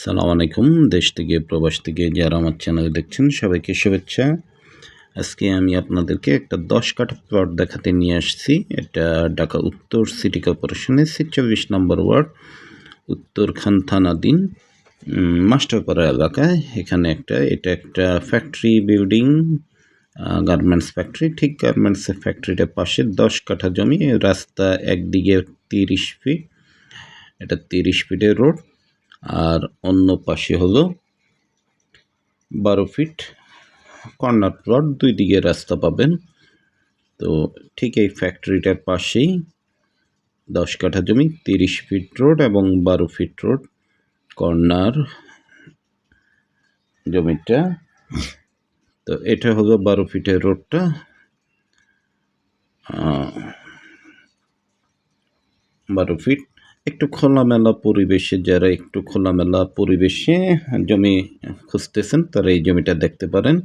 সালাম আলাইকুম, দেশ থেকে, প্রবাস থেকে যারা আমার চ্যানেল দেখছেন, সবাইকে শুভেচ্ছা। আজকে আমি আপনাদেরকে একটা দশ কাঠা প্লট দেখাতে নিয়ে আসছি। এটা ঢাকা উত্তর সিটি কর্পোরেশনের ছেচল্লিশ নম্বর ওয়ার্ড উত্তরখান থানাধীন মাস্টারপাড়া এলাকায়। এখানে একটা, এটা একটা ফ্যাক্টরি বিল্ডিং গার্মেন্টস ফ্যাক্টরি ঠিক গার্মেন্টস ফ্যাক্টরিটার পাশে দশ কাঠা জমি, রাস্তা একদিকে তিরিশ ফিট এটা তিরিশ ফিটের রোড আর অন্য পাশে হলো বারো ফিট কর্নার প্লট, দুই দিকে রাস্তা পাবেন। তো ঠিক এই ফ্যাক্টরিটার পাশেই দশ কাঠা জমি, তিরিশ ফিট রোড এবং বারো ফিট রোড কর্নার জমিটা। তো এটা হলো বারো ফিটের রোডটা। বারো ফিট একটু খোলামেলা পরিবেশে যারা একটু খোলামেলা পরিবেশে জমি খুঁজতেছেন, তারা এই জমিটা দেখতে পারেন।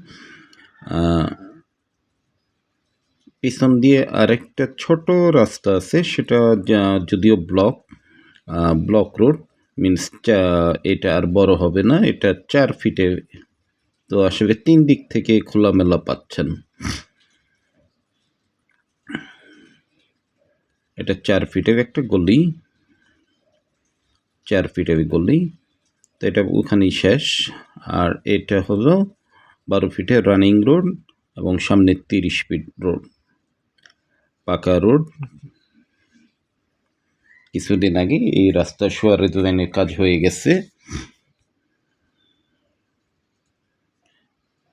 পিছন দিয়ে আরেকটা ছোট রাস্তা আছে, সেটা যদিও ব্লক ব্লক রোড, মিনস এটা আর বড় হবে না, এটা চার ফিটে। তো আসলে তিন দিক থেকে খোলামেলা পাচ্ছেন। এটা চার ফিটের একটা গলি। চার ফিটের গলি। তো এটা ওখানেই শেষ। আর এটা হলো বারো ফিটের রানিং রোড এবং সামনে তিরিশ ফিট রোড পাকা রোড কিছুদিন আগে এই রাস্তা সোয়ার লাইনের কাজ হয়ে গেছে।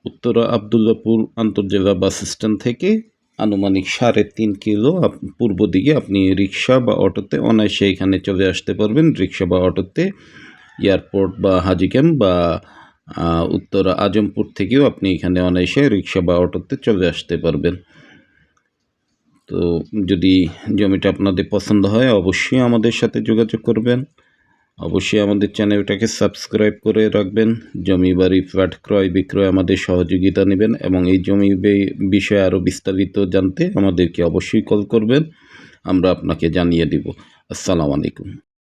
উত্তরা আবদুল্লাপুর আন্তর্জেলা বাস স্ট্যান্ড থেকে আনুমানিক সাড়ে তিন কিলো পূর্ব দিকে আপনি রিক্সা বা অটোতে অনায়াসে এখানে চলে আসতে পারবেন। রিক্সা বা অটোতে এয়ারপোর্ট বা হাজি ক্যাম্প বা উত্তরা আজমপুর থেকেও আপনি এখানে অনায়াসে রিক্সা বা অটোতে চলে আসতে পারবেন। তো যদি জমিটা আপনাদের পছন্দ হয়, অবশ্যই আমাদের সাথে যোগাযোগ করবেন। অবশ্যই আমাদের চ্যানেলটাকে সাবস্ক্রাইব করে রাখবেন। জমি, বাড়ি, ফ্ল্যাট ক্রয়, বিক্রয় আমাদের সহযোগিতা নেবেন এবং এই জমি বিষয়ে আরও বিস্তারিত জানতে আমাদেরকে অবশ্যই কল করবেন। আমরা আপনাকে জানিয়ে দিব। আসসালামু আলাইকুম।